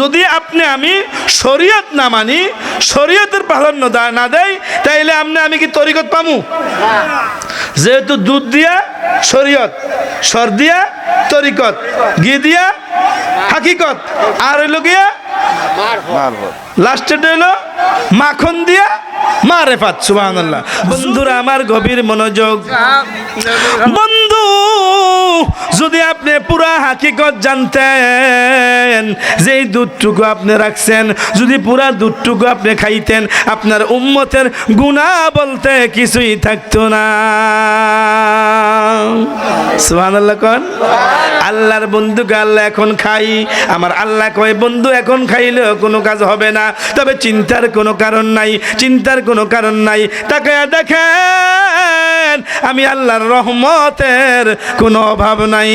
যদি আপনি আমি শরীয়ত না মানি শরীয়তের প্রাধান্য না দেয় তাইলে আপনি আমি কি তরিকত পামু? যেহেতু দুধ দিয়া শরীয়ত সর দিয়া তরিকত ঘি দিয়া হাকিকত আর হইল গিয়া লাস্টের হইল মাখন দিয়া মারেফাত সুবহানাল্লাহ। বন্ধুরা আমার গভীর মনোযোগ। বন্ধু যদি আপনি পুরা হাকিকত জানতেন যে এই দুধটুকু আপনি রাখছেন, যদি পুরা দুধটুকু আপনি খাইতেন, আপনার উম্মতের গুণা বলতে কিছুই থাকতো না। সুবহানাল্লাহ কোন। আল্লাহর বন্ধুকে আল্লাহ এখন খাই। আমার আল্লাহ কয়, বন্ধু, এখন খাইলেও কোনো কাজ হবে না। তবে চিন্তার কোনো কারণ নাই, চিন্তার কোনো কারণ নাই। তাকে দেখেন আমি আল্লাহর রহমতের কোনো অভাব নাই।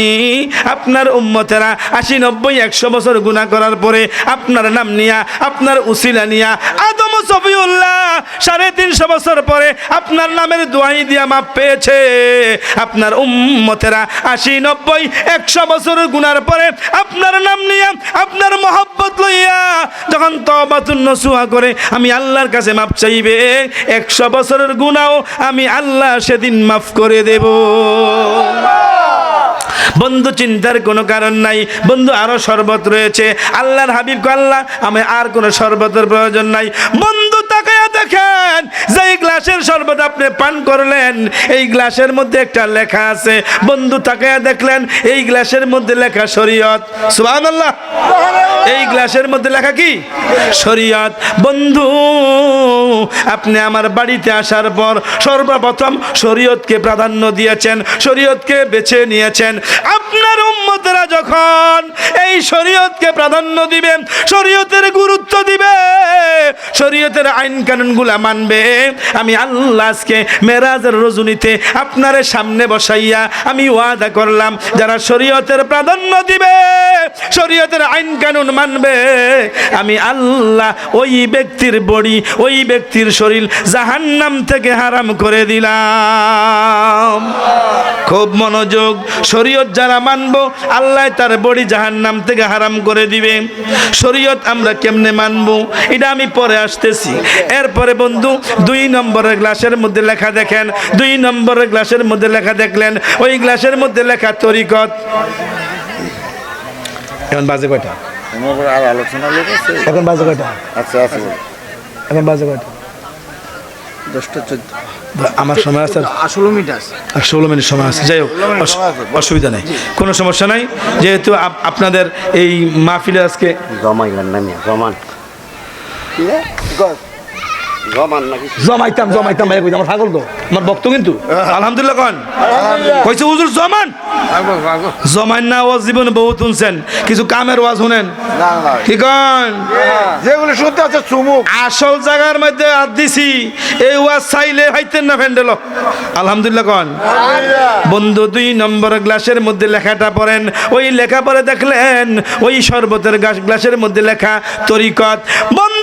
আপনার উম্মতেরা আশি, নব্বই, একশো বছর গুণা করার পরে আপনার নাম নিয়া, আপনার উসিলা নিয়া আদম সফিউল্লাহ, সাড়ে তিনশো বছর পরে আপনার নামের দোয়াই দিয়া মাপ পেয়েছে। আপনার উম্মতেরা আশি, নব্বই, একশো বছর গুনার পরে আপনার নাম নিয়ে, আপনার মহব্বত লইয়া যখন তবাতুন নসুহা করে আমি আল্লাহর কাছে মাপ চাইবে, একশো বছরের গুণাও আমি আল্লাহ সেদিন মাফ করে দেব। বন্ধু চিন্তার কোনো কারণ নাই। বন্ধু আরও শরবত রয়েছে। আল্লাহর হাবিব আল্লাহ, আমি আর কোনো শরবতের প্রয়োজন নাই। বন্ধু তাকায়া দেখেন যে এই গ্লাসের শরবত আপনি পান করলেন, এই গ্লাসের মধ্যে একটা লেখা আছে। বন্ধু তাকায়া দেখলেন, এই গ্লাসের মধ্যে লেখা শরীয়ত। সুবহানাল্লাহ। এই গ্লাসের মধ্যে লেখা কি? শরীয়ত। বন্ধু আপনি আমার বাড়িতে আসার পর সর্বপ্রথম শরীয়তকে প্রাধান্য দিয়েছেন, শরীয়তকে বেছে নিয়েছেন। আপনার উম্মতেরা যখন এই শরীয়তকে প্রাধান্য দিবে, শরীয়তের গুরুত্ব দিবে, শরীয়তের আইন কানুনগুলা মানবে। আমি আল্লাহ আজকে মেরাজের রজনীতে আপনার সামনে বসাইয়া আমি ওয়াদা করলাম, যারা শরীয়তের প্রাধান্য দিবে, শরীয়তের আইন কানুন মানবে, আমি আল্লাহ ওই ব্যক্তির বড়ি, ওই ব্যক্তির শরীর জাহান্নাম থেকে হারাম করে দিলাম। খুব মনোযোগ শরীয়ত যারা মানবো আল্লাহ তার বড়ি জাহান্নাম থেকে হারাম করে দিবে। শরীয়ত আমরা কেমনে মানবো? এটা আমি পরে আসতেছি। এরপরে বন্ধু দুই নম্বরের গ্লাসের মধ্যে লেখা দেখেন দুই নম্বরের গ্লাসের মধ্যে লেখা দেখলেন ওই গ্লাসের মধ্যে লেখা তরিকত। এখন বাজে কয়টা? এখন বাজে কয়টা? আচ্ছা আছে এখন বাজে কয়টা? দশটা চোদ্দ। আমার সময় আছে মিট আছে। আর ষোলো মিনিট সময় আছে। যাই হোক অসুবিধা নেই। কোনো সমস্যা নাই। যেহেতু আপ- আপনাদের এই মাহফিলে আজকে জমাইলেন না নাকি জমাইতাম জমাইতাম ভাই আমার ছাগল তো। আমার ভক্ত কিন্তু। আলহামদুলিল্লাহ কন। কইছে হুজুর জমান? জমান না ওয়াজ জীবনে বহুত শুনছেন। কিছু কামের ওয়াজ শুনেন। কি কন? যেগুলো শুনতে আছে চুমুক। আসল জায়গার মধ্যে হাত দিছি। এই ওয়াজ চাইলে হাইতেন না ফ্যান্ডেল। আলহামদুলিল্লাহ কন। বন্ধু দুই নম্বর গ্লাসের মধ্যে লেখাটা পড়েন। ওই লেখা পরে দেখলেন ওই শরবতের গ্লাস গ্লাসের মধ্যে লেখা তরিকত। বন্ধু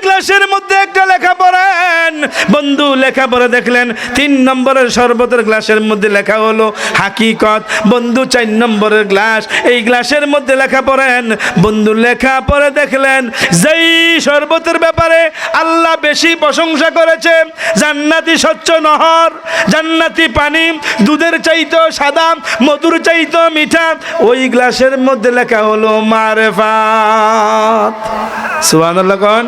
ওই গ্লাসের মধ্যে একটা লেখা পড়েন। বন্ধু লেখা পরে দেখলেন তিন নম্বরের শরবতের গ্লাসের মধ্যে লেখা হলো হাকিকত। বন্ধু চার নম্বরের গ্লাস এই গ্লাসের মধ্যে লেখা পড়েন বন্ধু লেখা পরে দেখলেন যেই শরবতের ব্যাপারে আল্লাহ বেশি প্রশংসা করেছে জান্নাতি স্বচ্ছ নহর জান্নাতি পানি দুধের চাইতো সাদা মধুর চাইতো মিঠা ওই গ্লাসের মধ্যে লেখা হলো মারেফাত। সুবহানাল্লাহ কোন?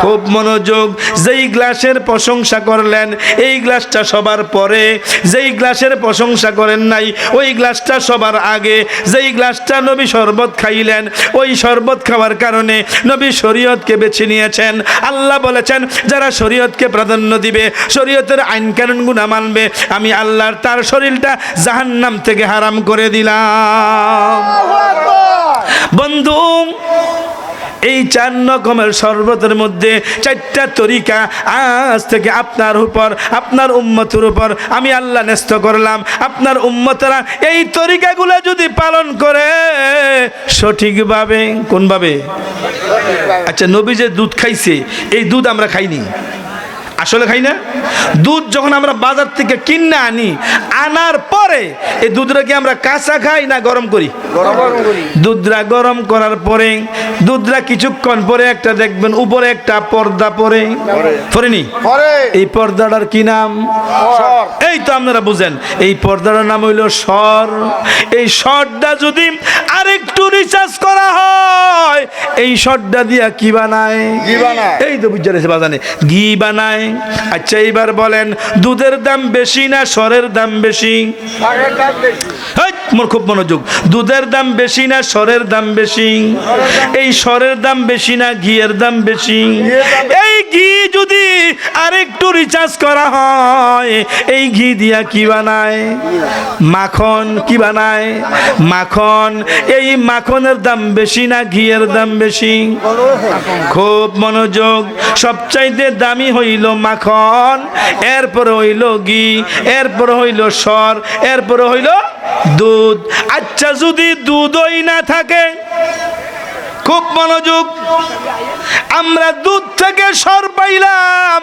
খুব মনোযোগ যেই গ্লাসের প্রশংসা করলেন এই গ্লাসটা সবার পরে যেই গ্লাসের প্রশংসা করেন নাই ওই গ্লাসটা সবার আগে যেই গ্লাসটা নবী শরবত খাইলেন ওই শরবত খাওয়ার কারণে নবী শরীয়তকে বেছে নিয়েছেন। আল্লাহ বলেছেন যারা শরীয়তকে প্রাধান্য দিবে শরীয়তের আইন কানুনগুনা মানবে আমি আল্লাহর তার শরীরটা জাহান্নাম থেকে হারাম করে দিলাম। বন্ধু এই চার রকমের শরবতের মধ্যে চারটা তরিকা আজ থেকে আপনার উপর, আপনার উম্মতের উপর আমি আল্লাহ ন্যস্ত করলাম। আপনার উম্মতেরা এই তরিকাগুলো যদি পালন করে সঠিকভাবে, কোনভাবে? আচ্ছা নবী যে দুধ খাইছে, এই দুধ আমরা খাইনি। আসলে খাই না? দুধ যখন আমরা বাজার থেকে কিনে আনি আনার পরে এই দুধটাকে আমরা কাঁচা খাই না গরম করি? দুধরা গরম করার পরে দুধরা কিছুক্ষণ পরে একটা দেখবেন উপরে একটা পর্দা পরে। পরেনি? এই পর্দাটার কি নাম? সর। এই তো আপনারা বুঝেন এই পর্দাটার নাম হইল স্বর। এই স্বরটা যদি আরেকটু রিচার্জ করা হয় এই স্বরটা দিয়া কি বানায়। এই তো বুঝতে বাজানে। ঘি বানায় আচ্ছা এইবার বলেন দুধের দাম বেশি না সরের দাম বেশি? মোর খুব মনোযোগ। দুধের দাম বেশি না সরের দাম বেশি? এই সরের দাম বেশি না ঘিয়ের দাম বেশি? এই ঘি যদি আরেকটু রিচার্জ করা হয়, এই ঘি দিয়া কি বানায়? মাখন কি বানায়? মাখন, এই মাখনের দাম বেশি না ঘিয়ের দাম বেশি? খুব মনোযোগ। সবচাইতে দামি হইল মাখন, এরপরে হইল ঘি, এরপরে হইল সর, এরপরে হইল দুধ। আচ্ছা যদি দুধই না থাকে খুব মনোযোগ। আমরা দুধ থেকে সর পাইলাম।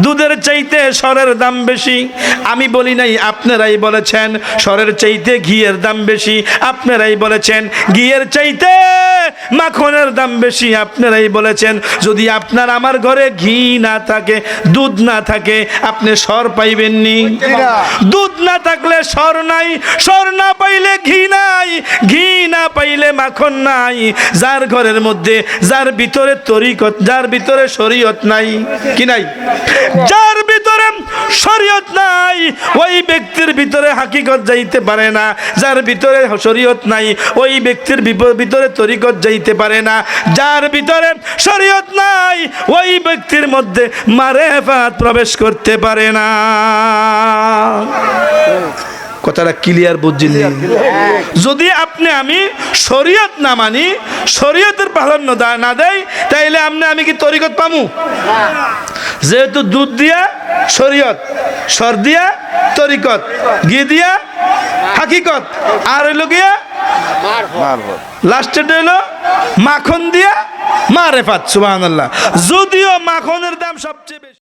দুধের চাইতে সরের দাম বেশি। আমি বলি নাই আপনারাই বলেছেন সরের চাইতে ঘিয়ের দাম বেশি। আপনারাই বলেছেন ঘিয়ের চাইতে মাখনের দাম বেশি। আপনারাই বলেছেন যদি আপনার আমার ঘরে ঘি না থাকে দুধ না থাকে আপনি সর পাইবেননি। না। দুধ না থাকলে সর নাই সর না পাইলে ঘি নাই, ঘি না পাইলে মাখন নাই। যার ঘরের মধ্যে, যার ভিতরে তরিকত, যার ভিতরে শরীয়ত নাই, কি নাই? যার ভিতরে শরীয়ত নাই, ওই ব্যক্তির ভিতরে হাকিকত যাইতে পারে না। যার ভিতরে শরীয়ত নাই, ওই ব্যক্তির ভিতরে তরিকত যাইতে পারে না। যার ভিতরে শরীয়ত নাই, ওই ব্যক্তির মধ্যে মারেফাত প্রবেশ করতে পারে না। কথাটা ক্লিয়ার বুঝছিলেন যদি আপনি আমি শরীয়ত না মানি শরীয়তের প্রাধান্য না দেয় তাইলে আপনি আমি কি তরিকত পামু? যেহেতু দুধ দিয়া শরীয়ত সর দিয়া তরিকত ঘি দিয়া হাকিকত আর হইল গিয়া লাস্টের হইল মাখন দিয়া মারেফাত সুবহানাল্লাহ। যদিও মাখনের দাম সবচেয়ে বেশি।